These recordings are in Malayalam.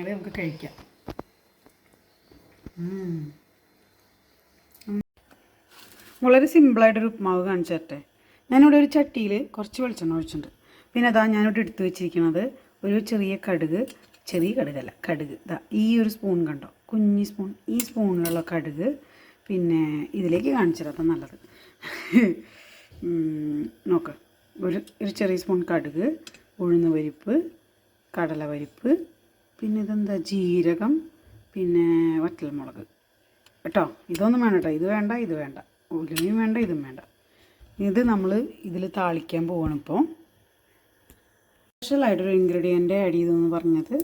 ഞങ്ങളെ നമുക്ക് കഴിക്കാം. വളരെ സിമ്പിളായിട്ടൊരു ഉപ്മാവ് കാണിച്ചു തരട്ടെ. ഞാനിവിടെ ഒരു ചട്ടിയിൽ കുറച്ച് വെളിച്ചെണ്ണ ഒഴിച്ചിട്ടുണ്ട്. പിന്നെ അതാ ഞാനിവിടെ എടുത്തു വെച്ചിരിക്കുന്നത് ഒരു ചെറിയ കടുക് ചെറിയ കടുകല്ല കടുക്. ഇതാ ഈ ഒരു സ്പൂൺ കണ്ടോ? കുഞ്ഞി സ്പൂൺ ഈ സ്പൂണിലുള്ള കടുക്. പിന്നെ ഇതിലേക്ക് കാണിച്ചു തരാം നല്ലത്. നോക്ക. ഒരു ഒരു ചെറിയ സ്പൂൺ കടുക് ഉഴുന്ന് പരിപ്പ് കടലപരിപ്പ് പിന്നെ ഇതെന്താ? ജീരകം പിന്നെ വറ്റൽമുളക്. കേട്ടോ? ഇതൊന്നും വേണ്ട കേട്ടോ. ഇത് വേണ്ട ഇത് വേണ്ട. ഉലുവയും വേണ്ട ഇതും വേണ്ട. ഇത് നമ്മൾ ഇതിൽ താളിക്കാൻ പോവാണ് ഇപ്പോൾ സ്പെഷ്യലായിട്ടൊരു ഇൻഗ്രീഡിയന്റ് ആഡ് ചെയ്തെന്ന് പറഞ്ഞത്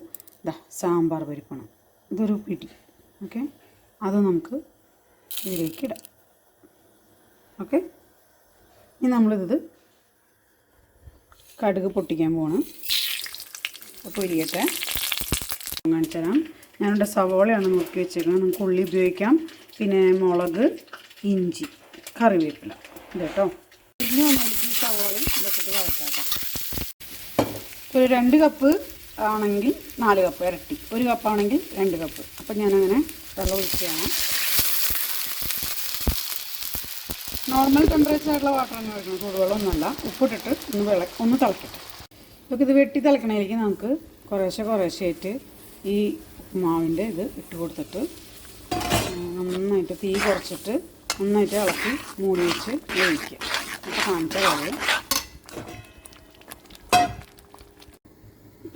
ഇതാ സാമ്പാർ പരിപ്പാണ്. ഇതൊരു പിടി ഓക്കെ അത് നമുക്ക് ഇതിലേക്ക് ഇടാം. ഓക്കെ ഇനി നമ്മളിത് കടുക് പൊട്ടിക്കാൻ പോകണം അപ്പോൾ ഇരിക്കട്ടെ കാണിച്ചു തരാം ഞാനിവിടെ സവോളയാണ് നോക്കി വെച്ചേക്കുന്നത്. നമുക്ക് ഉള്ളി ഉപയോഗിക്കാം. പിന്നെ മുളക് ഇഞ്ചി കറിവേപ്പില. ഇതേട്ടോ ഇനി ഒന്നെടുത്ത് സവോളയും ഇതൊക്കെ വഴറ്റാട്ടോ ഒരു രണ്ട് കപ്പ് ആണെങ്കിൽ നാല് കപ്പ് ഇരട്ടി. ഒരു കപ്പാണെങ്കിൽ രണ്ട് കപ്പ്. അപ്പം ഞാനങ്ങനെ വെള്ളം ഒഴിക്കുകയാണ്. നോർമൽ ടെമ്പറേച്ചർ ആയിട്ടുള്ള വാട്ടർ തന്നെ ഒഴിക്കണം. ചൂടുവെള്ളമൊന്നുമല്ല. ഉപ്പിട്ടിട്ട് ഒന്ന് വിള ഒന്ന് തിളക്കട്ടെ. ഇതൊക്കെ ഇത് വെട്ടി തിളക്കണേലേക്ക് നമുക്ക് കുറേശ്ശെ കുറേശ്ശെയായിട്ട് ഈ മാവിന്റെ ഇത് ഇട്ട് കൊടുത്തിട്ട് നന്നായിട്ട് തീ കുറച്ചിട്ട് നന്നായിട്ട് ഇളക്കി മൂടി വെച്ച് വേവിക്കുക. അപ്പോൾ കാണിച്ച കാര്യം.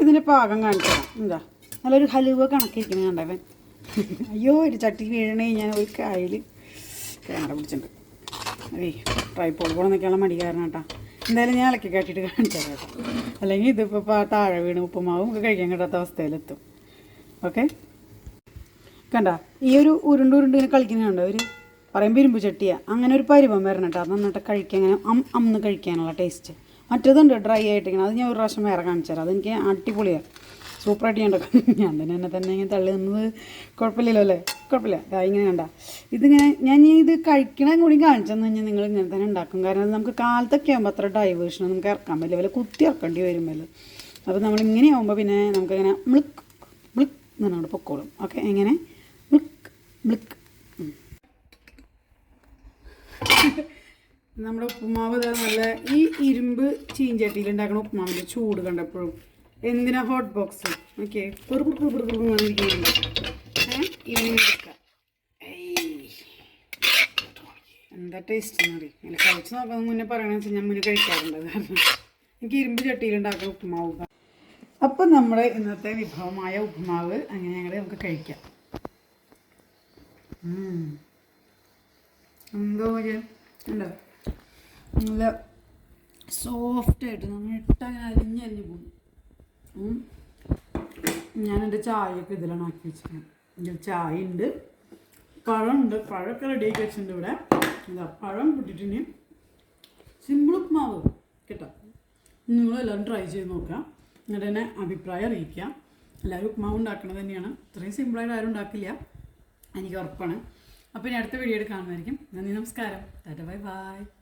ഇതിന്റെ പാകം കാണിച്ചു എന്താ? നല്ലൊരു ഹലുവ കണക്കിരിക്കുന്നത് കണ്ടവൻ അയ്യോ ഒരു ചട്ടി വീഴണേ ഞാൻ ഒരു കായൽ കേണ്ട പിടിച്ചിട്ടുണ്ട്. അതേ പോൾ കൂടെ നിൽക്കാനുള്ള മടി കാരണം കേട്ടോ. എന്തായാലും ഞാൻ ഇളക്കി കാട്ടിയിട്ട് കാണിച്ചു കേട്ടോ. അല്ലെങ്കിൽ ഇതിപ്പോൾ താഴെ വീണ് ഉപ്പുമാവും ഒക്കെ കഴിക്കാൻ കിട്ടാത്ത അവസ്ഥയിലെത്തും. ഓക്കെ? കണ്ട ഈ ഒരു ഉരുണ്ട് ഉരുണ്ട് ഇങ്ങനെ കളിക്കുന്നുണ്ട് ഒരു പറയുമ്പോൾ ഇരുമ്പ് ചട്ടിയാ. അങ്ങനെ ഒരു പരിവം വരണം കേട്ടോ. അത് നന്നായിട്ട് കഴിക്കാൻ അങ്ങനെ അം അന്ന് കഴിക്കാനുള്ള ടേസ്റ്റ് മറ്റേതുണ്ട് ഡ്രൈ ആയിട്ടിങ്ങനെ അത് ഞാൻ ഒരു പ്രാവശ്യം വേറെ കാണിച്ചു തരാം. അതെനിക്ക് അടിപൊളിയാണ് സൂപ്പറായിട്ട് ഞാൻ ഉണ്ടാക്കും ഞാൻ തന്നെ എന്നെ തന്നെ ഇങ്ങനെ തള്ളി നിന്നത് കുഴപ്പമില്ലല്ലോ അല്ലേ? കുഴപ്പമില്ല. ഇങ്ങനെ കണ്ട. ഇതിങ്ങനെ ഞാൻ ഇത് കഴിക്കണം കൂടി കാണിച്ചെന്ന് കഴിഞ്ഞാൽ നിങ്ങൾ ഇങ്ങനെ തന്നെ ഉണ്ടാക്കും. കാരണം നമുക്ക് കാലത്തൊക്കെ ആകുമ്പോൾ അത്ര ഡൈവേഴ്ഷനും നമുക്ക് ഇറക്കാൻ പറ്റില്ല. വല്ല കുത്തി ഇറക്കേണ്ടി വരുമല്ലോ അപ്പോൾ നമ്മൾ ഇങ്ങനെ ആകുമ്പോൾ പിന്നെ നമുക്കിങ്ങനെ മ്ലിക്ക് ബ്ലിക്ക് എന്ന് പറഞ്ഞാൽ പൊക്കോളും. ഓക്കെ എങ്ങനെ? ബ്ലിക്ക് ബ്ലിക്ക് നമ്മുടെ ഉപ്പുമാവ് നല്ല ഈ ഇരുമ്പ് ചീഞ്ചട്ടിയിൽ ഉണ്ടാക്കുന്ന ഉപ്പുമാവിന്റെ ചൂട് കണ്ടപ്പോഴും എന്തിനാ ഹോട്ട് ബോക്സ് ഓക്കെ ഏഹ് ഇങ്ങനെ എടുക്കാം. ഏയ്. എന്താ ടേസ്റ്റ് എന്ന് അറിയാം? ഇങ്ങനെ കഴിച്ച് നോക്കാൻ മുന്നേ പറയണമെന്ന് വെച്ചാൽ ഞാൻ മുന്നേ കഴിക്കാറുണ്ട് കാരണം എനിക്ക് ഇരുമ്പ് ചട്ടിയിൽ ഉണ്ടാക്കുന്ന ഉപ്പുമാവ് അപ്പം നമ്മുടെ ഇന്നത്തെ വിഭവമായ ഉപ്പുമാവ് അങ്ങനെ ഞങ്ങൾ നമുക്ക് കഴിക്കാം. എന്തോ ഒരു ഉണ്ടോ നല്ല സോഫ്റ്റായിട്ട് നമ്മൾ ഇട്ടങ്ങനെ അലിഞ്ഞലിഞ്ഞ് പോകും. ഞാൻ ഞാനെന്റെ ചായയൊക്കെ ഇതിലാണ് ആക്കി വെച്ചിരിക്കുന്നത്. ഇതിൽ ചായ ഉണ്ട് പഴമുണ്ട്. പഴമൊക്കെ റെഡിയാക്കി വെച്ചിട്ടുണ്ട് ഇവിടെ. പഴം പൊട്ടിട്ടിന് സിമ്പിൾ ഉപ്മാവ്. കേട്ടോ? നിങ്ങളെല്ലാവരും ട്രൈ ചെയ്ത് നോക്കാം. എന്നിട്ട് തന്നെ അഭിപ്രായം അറിയിക്കുക. എല്ലാവരും ഉപ്മാവ് ഉണ്ടാക്കുന്നത് തന്നെയാണ്. ഇത്രയും സിമ്പിളായിട്ട് ആരും ഉണ്ടാക്കില്ല. എനിക്ക് ഉറപ്പാണ്. അപ്പോൾ ഇനി അടുത്ത വീഡിയോ എടുക്കാമെന്നായിരിക്കും നന്ദി നമസ്കാരം. Tata bye bye.